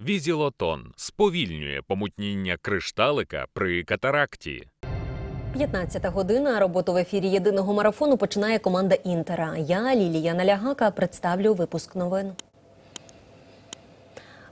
Візілотон сповільнює помутніння кришталика при катаракті. 15 година. Роботу в ефірі єдиного марафону починає команда Інтера. Я Лілія Налягака представлю випуск новин.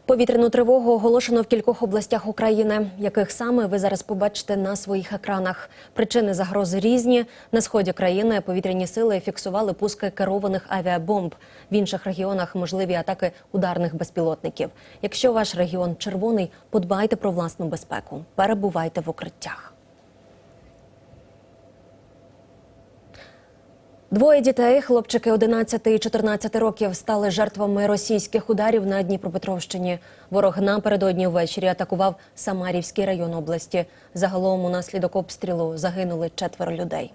Повітряну тривогу оголошено в кількох областях України, яких саме ви зараз побачите на своїх екранах. Причини загрози різні. На сході країни повітряні сили фіксували пуски керованих авіабомб. В інших регіонах можливі атаки ударних безпілотників. Якщо ваш регіон червоний, подбайте про власну безпеку. Перебувайте в укриттях. Двоє дітей, хлопчики 11 і 14 років, стали жертвами російських ударів на Дніпропетровщині. Ворог напередодні ввечері атакував Самарівський район області. Загалом унаслідок обстрілу загинули четверо людей.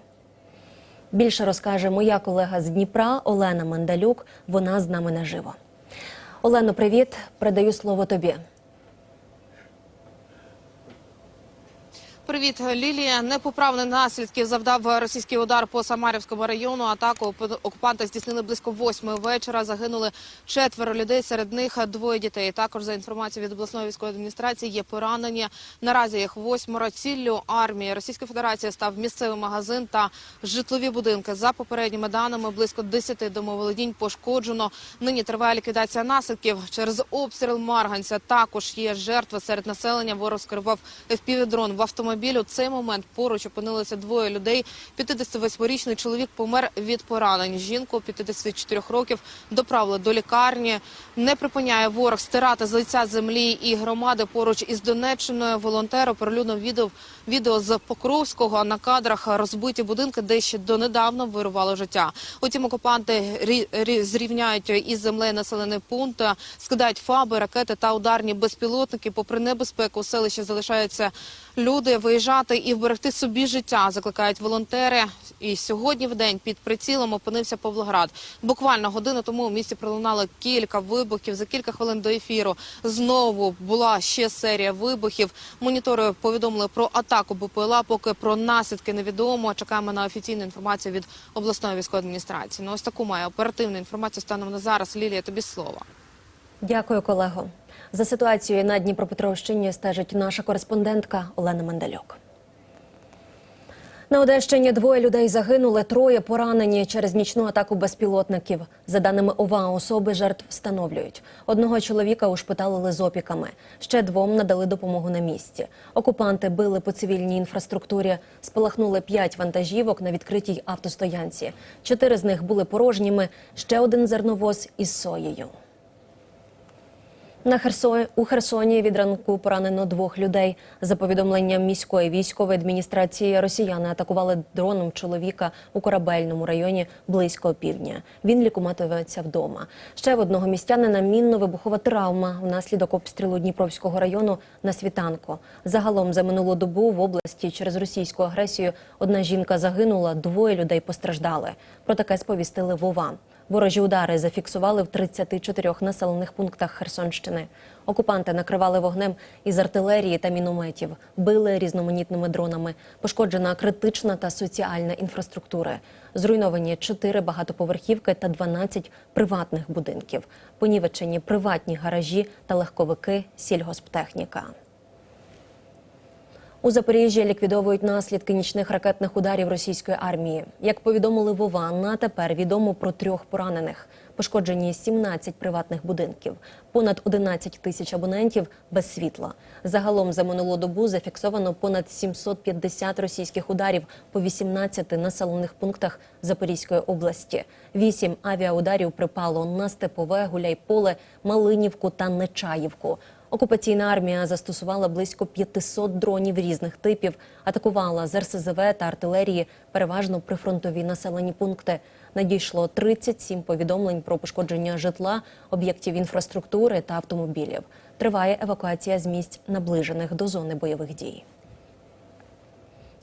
Більше розкаже моя колега з Дніпра Олена Мандалюк. Вона з нами наживо. Олено, привіт. Передаю слово тобі. Привіт, Лілія. Непоправних наслідків завдав російський удар по Самарівському району. Атаку окупанти здійснили близько восьми вечора. Загинули четверо людей. Серед них двоє дітей. Також за інформацією від обласної військової адміністрації є поранені. Наразі їх восьмеро. Ціллю армії Російської Федерації став місцевий магазин та житлові будинки. За попередніми даними близько 10 домоволодінь пошкоджено. Нині триває ліквідація наслідків через обстріл Марганця. Також є жертви серед населення. Ворог скерував FPV-дрон в автомобіль. У цей момент поруч опинилися двоє людей. 58-річний чоловік помер від поранень. Жінку 54 років доправили до лікарні. Не припиняє ворог стирати з лиця землі і громади поруч із Донеччиною. Волонтер оприлюднив відео, відео з Покровського. На кадрах розбиті будинки, де ще донедавна вирувало життя. Утім, окупанти рі- рі- зрівняють із землею населений пункт, скидають фаби, ракети та ударні безпілотники. Попри небезпеку, у селищі залишаються люди виїжджати і вберегти собі життя. Закликають волонтери. І сьогодні в день під прицілом опинився Павлоград. Буквально годину тому у місті пролунало кілька вибухів. За кілька хвилин до ефіру знову була ще серія вибухів. Монітори повідомили про атаку БПЛА. Поки про наслідки невідомо. Чекаємо на офіційну інформацію від обласної військової адміністрації. Ну ось таку має оперативну інформацію станом на зараз. Лілія, тобі слово. Дякую, колего. За ситуацією на Дніпропетровщині стежить наша кореспондентка Олена Мандалюк. На Одещині двоє людей загинули, троє поранені через нічну атаку безпілотників. За даними ОВА, особи жертв встановлюють. Одного чоловіка ушпиталили з опіками. Ще двом надали допомогу на місці. Окупанти били по цивільній інфраструктурі. Спалахнули п'ять вантажівок на відкритій автостоянці. Чотири з них були порожніми. Ще один зерновоз із соєю. На Херсоні у Херсоні від ранку поранено двох людей. За повідомленням міської військової адміністрації, росіяни атакували дроном чоловіка у корабельному районі близько півдня. Він лікуватиметься вдома. Ще в одного містянина мінно-вибухова травма внаслідок обстрілу Дніпровського району на світанку. Загалом за минулу добу в області через російську агресію одна жінка загинула, двоє людей постраждали. Про таке сповістили Вова. Ворожі удари зафіксували в 34 населених пунктах Херсонщини. Окупанти накривали вогнем із артилерії та мінометів, били різноманітними дронами. Пошкоджена критична та соціальна інфраструктура. Зруйновані 4 багатоповерхівки та 12 приватних будинків. Понівечені приватні гаражі та легковики, сільгосптехніка. У Запоріжжі ліквідовують наслідки нічних ракетних ударів російської армії. Як повідомили Вова, на тепер відомо про трьох поранених. Пошкоджені 17 приватних будинків, понад 11 тисяч абонентів без світла. Загалом за минулу добу зафіксовано понад 750 російських ударів по 18 населених пунктах Запорізької області. Вісім авіаударів припало на Степове, Гуляйполе, Малинівку та Нечаївку. Окупаційна армія застосувала близько 500 дронів різних типів, атакувала з РСЗВ та артилерії, переважно прифронтові населені пункти. Надійшло 37 повідомлень про пошкодження житла, об'єктів інфраструктури та автомобілів. Триває евакуація з місць, наближених до зони бойових дій.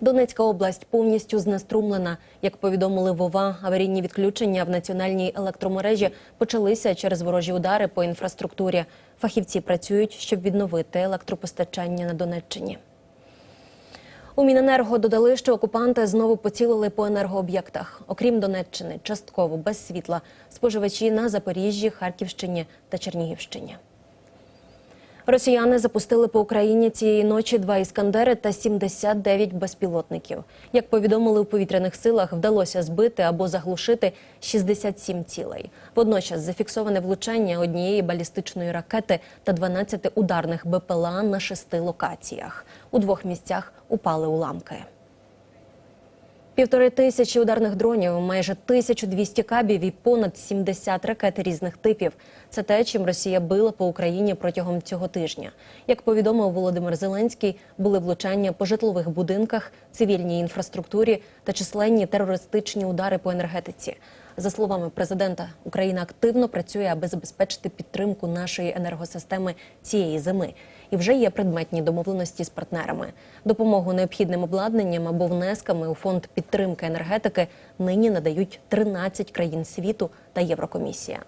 Донецька область повністю знеструмлена. Як повідомили Вова, аварійні відключення в національній електромережі почалися через ворожі удари по інфраструктурі. Фахівці працюють, щоб відновити електропостачання на Донеччині. У Міненерго додали, що окупанти знову поцілили по енергооб'єктах. Окрім Донеччини, частково без світла споживачі на Запоріжжі, Харківщині та Чернігівщині. Росіяни запустили по Україні цієї ночі два іскандери та 79 безпілотників. Як повідомили у повітряних силах, вдалося збити або заглушити 67 цілей. Водночас зафіксоване влучання однієї балістичної ракети та 12 ударних БПЛА на шести локаціях. У двох місцях упали уламки. Півтори тисячі ударних дронів, майже 1200 кабів і понад 70 ракет різних типів. Це те, чим Росія била по Україні протягом цього тижня. Як повідомив Володимир Зеленський, були влучання по житлових будинках, цивільній інфраструктурі та численні терористичні удари по енергетиці. За словами президента, Україна активно працює, аби забезпечити підтримку нашої енергосистеми цієї зими. І вже є предметні домовленості з партнерами. Допомогу необхідним обладнанням або внесками у фонд підтримки енергетики нині надають 13 країн світу та Єврокомісія.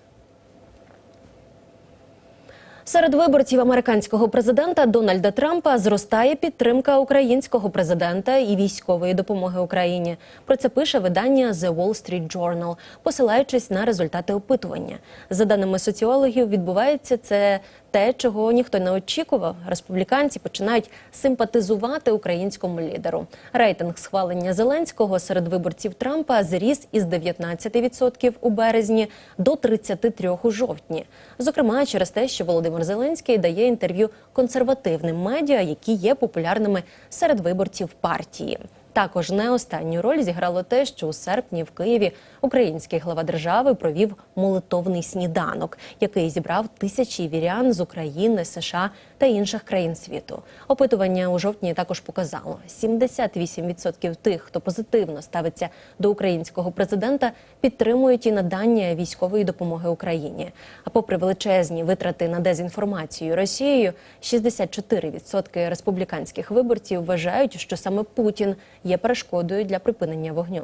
Серед виборців американського президента Дональда Трампа зростає підтримка українського президента і військової допомоги Україні. Про це пише видання The Wall Street Journal, посилаючись на результати опитування. За даними соціологів, відбувається це те, чого ніхто не очікував. Республіканці починають симпатизувати українському лідеру. Рейтинг схвалення Зеленського серед виборців Трампа зріс із 19% у березні до 33% у жовтні. Зокрема, через те, що Володимир Зеленський дає інтерв'ю консервативним медіа, які є популярними серед виборців партії. Також не останню роль зіграло те, що у серпні в Києві український глава держави провів молитовний сніданок, який зібрав тисячі вірян з України, США та інших країн світу. Опитування у жовтні також показало: 78% тих, хто позитивно ставиться до українського президента, підтримують і надання військової допомоги Україні. А попри величезні витрати на дезінформацію Росією, 64% республіканських виборців вважають, що саме Путін є перешкодою для припинення вогню.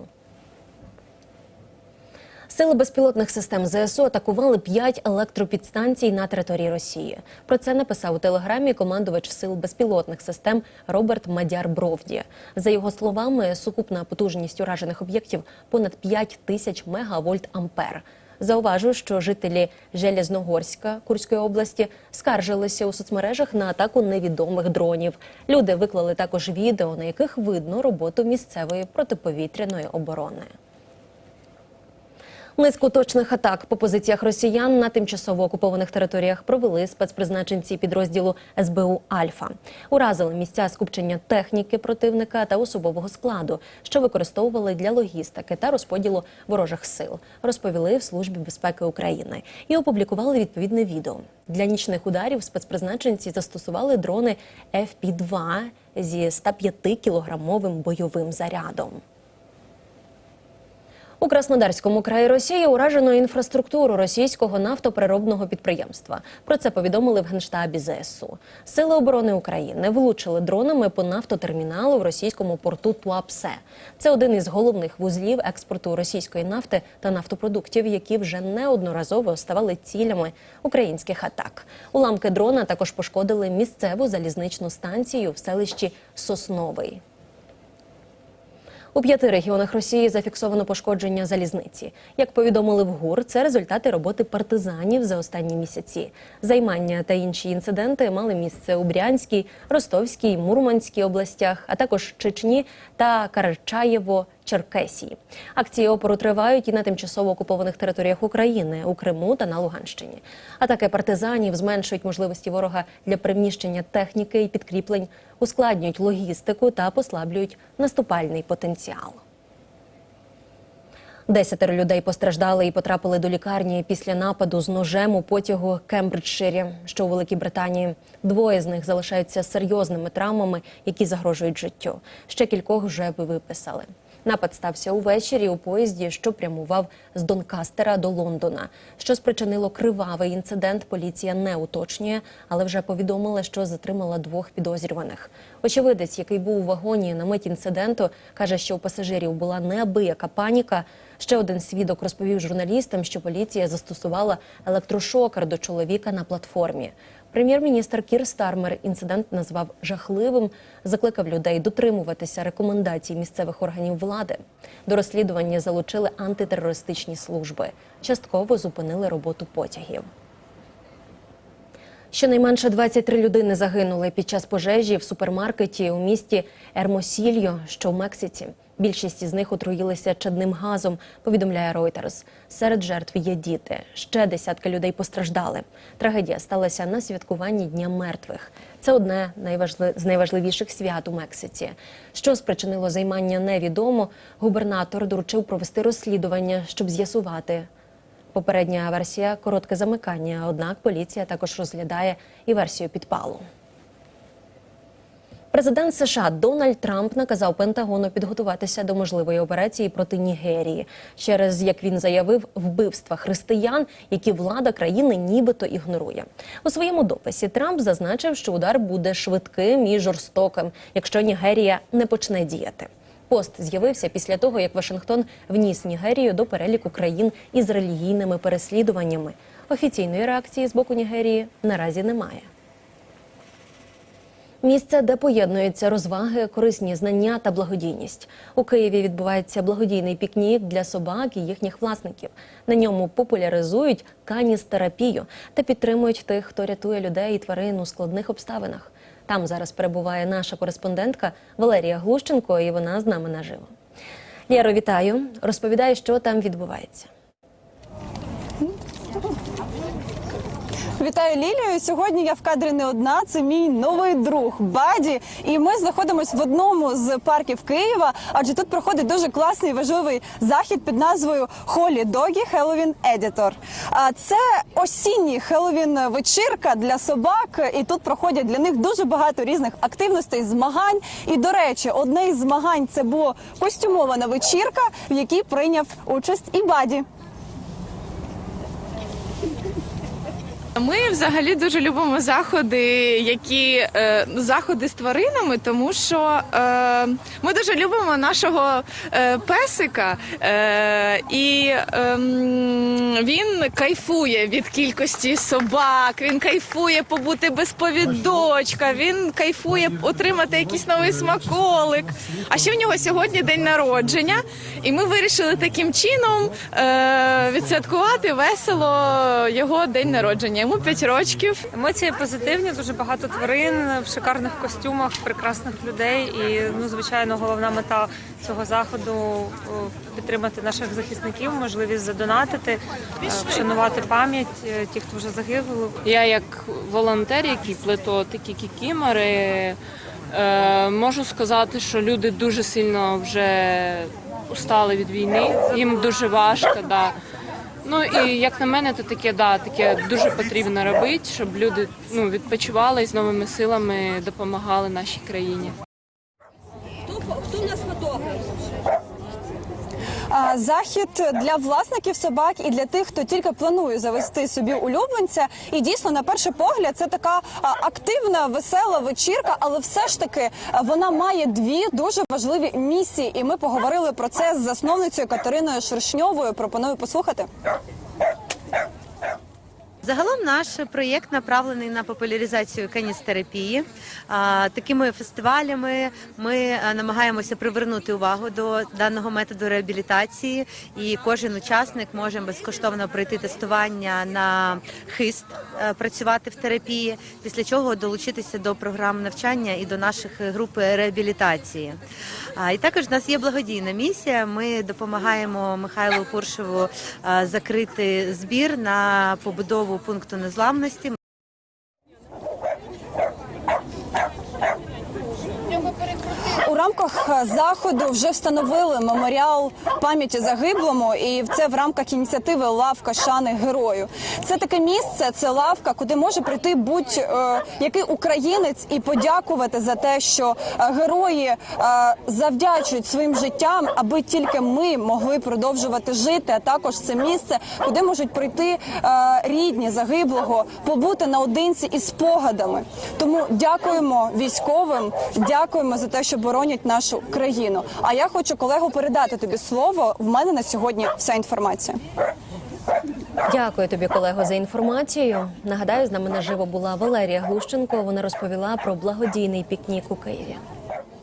Сили безпілотних систем ЗСУ атакували п'ять електропідстанцій на території Росії. Про це написав у телеграмі командувач сил безпілотних систем Роберт Мадяр Бровді. За його словами, сукупна потужність уражених об'єктів понад 5 тисяч мегавольт ампер. Зауважу, що жителі Железногорська Курської області скаржилися у соцмережах на атаку невідомих дронів. Люди виклали також відео, на яких видно роботу місцевої протиповітряної оборони. Низку точних атак по позиціях росіян на тимчасово окупованих територіях провели спецпризначенці підрозділу СБУ Альфа. Уразили місця скупчення техніки противника та особового складу, що використовували для логістики та розподілу ворожих сил. Розповіли в службі безпеки України і опублікували відповідне відео. Для нічних ударів спецпризначенці застосували дрони FP-2 зі 105 кілограмовим бойовим зарядом. У Краснодарському краї Росії уражено інфраструктуру російського нафтопереробного підприємства. Про це повідомили в генштабі ЗСУ. Сили оборони України влучили дронами по нафтотерміналу в російському порту Туапсе. Це один із головних вузлів експорту російської нафти та нафтопродуктів, які вже неодноразово ставали цілями українських атак. Уламки дрона також пошкодили місцеву залізничну станцію в селищі Сосновий. У п'яти регіонах Росії зафіксовано пошкодження залізниці. Як повідомили в ГУР, це результати роботи партизанів за останні місяці. Займання та інші інциденти мали місце у Брянській, Ростовській, Мурманській областях, а також Чечні та Карачаєво. Черкесії акції опору тривають і на тимчасово окупованих територіях України у Криму та на Луганщині. Атаки партизанів зменшують можливості ворога для приміщення техніки і підкріплень, ускладнюють логістику та послаблюють наступальний потенціал. Десятеро людей постраждали і потрапили до лікарні після нападу з ножем у потягу Кембриджширі, що у Великій Британії. Двоє з них залишаються серйозними травмами, які загрожують життю. Ще кількох вже виписали. Напад стався увечері у поїзді, що прямував з Донкастера до Лондона. Що спричинило кривавий інцидент, поліція не уточнює, але вже повідомила, що затримала двох підозрюваних. Очевидець, який був у вагоні на мить інциденту, каже, що у пасажирів була неабияка паніка. Ще один свідок розповів журналістам, що поліція застосувала електрошокер до чоловіка на платформі. Прем'єр-міністр Кір Стармер інцидент назвав жахливим, закликав людей дотримуватися рекомендацій місцевих органів влади. До розслідування залучили антитерористичні служби. Частково зупинили роботу потягів. Щонайменше 23 людини загинули під час пожежі в супермаркеті у місті Ермосільо, що в Мексиці. Більшість із них отруїлися чадним газом, повідомляє Reuters. Серед жертв є діти. Ще десятки людей постраждали. Трагедія сталася на святкуванні Дня мертвих. Це одне з найважливіших свят у Мексиці. Що спричинило займання, невідомо. Губернатор доручив провести розслідування, щоб з'ясувати, Попередня версія коротке замикання, однак поліція також розглядає і версію підпалу. Президент США Дональд Трамп наказав Пентагону підготуватися до можливої операції проти Нігерії через, як він заявив, вбивства християн, які влада країни нібито ігнорує. У своєму дописі Трамп зазначив, що удар буде швидким і жорстоким, якщо Нігерія не почне діяти. Пост з'явився після того, як Вашингтон вніс Нігерію до переліку країн із релігійними переслідуваннями. Офіційної реакції з боку Нігерії наразі немає. Місце, де поєднуються розваги, корисні знання та благодійність. У Києві відбувається благодійний пікнік для собак і їхніх власників. На ньому популяризують каністерапію та підтримують тих, хто рятує людей і тварин у складних обставинах. Там зараз перебуває наша кореспондентка Валерія Глущенко, і вона з нами наживо. Лєро, вітаю. Розповідай, що там відбувається. Вітаю Лілію. Сьогодні я в кадрі не одна. Це мій новий друг Баді. І ми знаходимося в одному з парків Києва, адже тут проходить дуже класний важливий захід під назвою Холі Догі Хеллоуін Едітор. А це осінній Хеллоуін вечірка для собак, і тут проходять для них дуже багато різних активностей, змагань. І до речі, одне із змагань це було костюмована вечірка, в якій прийняв участь і Баді. Ми взагалі дуже любимо заходи, які е, заходи з тваринами, тому що е, ми дуже любимо нашого е, песика, е, і ем, він кайфує від кількості собак. Він кайфує побути без повідочка. Він кайфує отримати якийсь новий смаколик. А ще в нього сьогодні день народження, і ми вирішили таким чином е, відсвяткувати весело його день народження. Йому 5 років. Емоції позитивні, дуже багато тварин в шикарних костюмах, прекрасних людей. І ну, звичайно, головна мета цього заходу підтримати наших захисників, можливість задонатити, е, вшанувати пам'ять е, тих, хто вже загиблих. Я як волонтер, який плету такі кікімори, е, можу сказати, що люди дуже сильно вже устали від війни. Їм дуже важко. Да. Ну і як на мене, то таке, да, таке дуже потрібно робити, щоб люди ну, відпочивали і з новими силами допомагали нашій країні. А, Захід для власників собак і для тих, хто тільки планує завести собі улюбленця. І дійсно, на перший погляд, це така активна, весела вечірка, але все ж таки вона має дві дуже важливі місії. І ми поговорили про це з засновницею Катериною Шершньовою. Пропоную послухати. Загалом наш проєкт направлений на популяризацію каністерапії. Такими фестивалями ми намагаємося привернути увагу до даного методу реабілітації, і кожен учасник може безкоштовно пройти тестування на хист, е, працювати в терапії, після чого долучитися до програм навчання і до наших груп реабілітації. І також в нас є благодійна місія. Ми допомагаємо Михайлу Пуршеву а, закрити збір на побудову пункту незламності. У рамках е, заходу вже встановили меморіал пам'яті загиблому, і це в рамках ініціативи Лавка шани герою. Це таке місце, це лавка, куди може прийти будь-який українець і подякувати за те, що е, герої е, завдячують своїм життям, аби тільки ми могли продовжувати жити. А також це місце, куди можуть прийти е, рідні загиблого, побути наодинці із спогадами. Тому дякуємо військовим, дякуємо за те, що боронять нашу країну. А я хочу колегу передати тобі слово. В мене на сьогодні вся інформація. Дякую тобі, колего, за інформацію. Нагадаю, з нами наживо була Валерія Глущенко. Вона розповіла про благодійний пікнік у Києві.